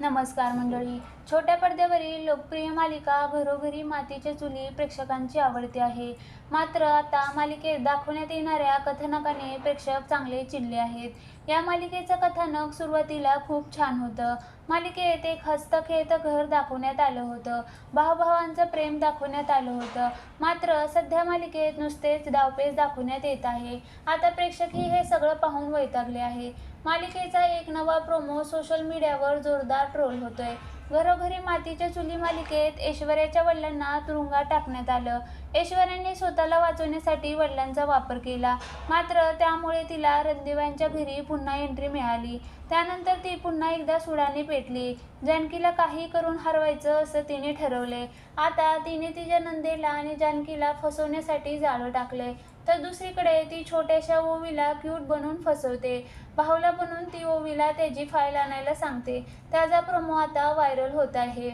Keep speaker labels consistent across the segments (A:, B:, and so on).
A: नमस्कार मंडळी. छोट्या पडद्यावरील लोकप्रिय मालिका घरोघरी मातीच्या चुली प्रेक्षकांची आवडती आहे. मात्र आता मालिकेत दाखवण्यात येणाऱ्या कथानकाने प्रेक्षक चांगले चिडले आहेत. या मालिकेचं कथानक सुरुवातीला खूप छान होतं. मालिकेत एक हस्तखेत घर दाखवण्यात आलं होतं. भावभावांचं प्रेम दाखवण्यात आलं होतं. मात्र सध्या मालिकेत नुसतेच डावपेच दाखवण्यात येत आहे. आता प्रेक्षकही हे सगळं पाहून वैतागले आहे मालिकेचा एक नवा प्रोमो सोशल मीडियावर जोरदार ट्रोल होतोय. घरोघरी मातीच्या चुली मालिकेत ऐश्वर्याच्या वडिलांना तुरुंगात टाकण्यात आलं. ऐश्वर्याने स्वतःला वाचवण्यासाठी वडिलांचा वापर केला. मात्र त्यामुळे तिला रणदेवांच्या घरी पुन्हा एंट्री मिळाली. त्यानंतर ती पुन्हा एकदा सुडाने पेटली. जानकीला काही करून हरवायचं असं तिने ठरवले आता तिने तिच्या नंदेला आणि जानकीला फसवण्यासाठी जाळं टाकले तर दुसरीकडे ती छोट्याशा ओवीला क्यूट बनवून फसवते. भाऊला बनवून ती ओवीला त्याची फाईल आणायला सांगते. त्याचा प्रमो आता व्हायरल होत आहे.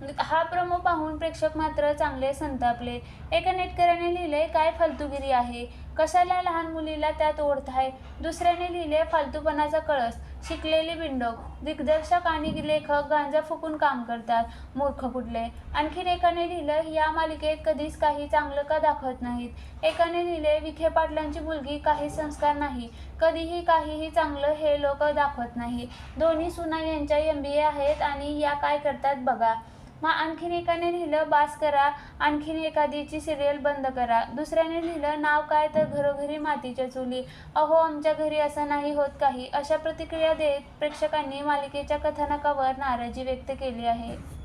A: म्हणजे हा प्रमो पाहून प्रेक्षक मात्र चांगले संतापले. एका नेटकऱ्याने लिहिले काय फालतूगिरी आहे? कशाला लहान मुलीला त्यात ओढताय? दुसऱ्याने लिहिले फालतूपणाचा कळस शिकलेली बिंडोक दिग्दर्शक आणि लेखक गांजा फुकून काम करतात मूर्ख कुठले? आणखीन एकाने लिहिलं या मालिकेत कधीच काही चांगलं का दाखवत नाहीत? एकाने लिहिले विखे पाटलांची मुलगी काही संस्कार नाही कधीही काहीही चांगलं हे लोक दाखवत नाही. दोन्ही सुना यांच्या एम बी ए आहेत आणि या काय करतात बघा. मग आणखीन एकाने लिहिलं बास करा. आणखीन एखादीची सिरियल बंद करा. दुसऱ्याने लिहिलं नाव काय तर घरोघरी मातीच्या चुली. अहो आमच्या घरी असं नाही होत काही. अशा प्रतिक्रिया देत प्रेक्षकांनी मालिकेच्या कथानकावर नाराजी व्यक्त केली आहे.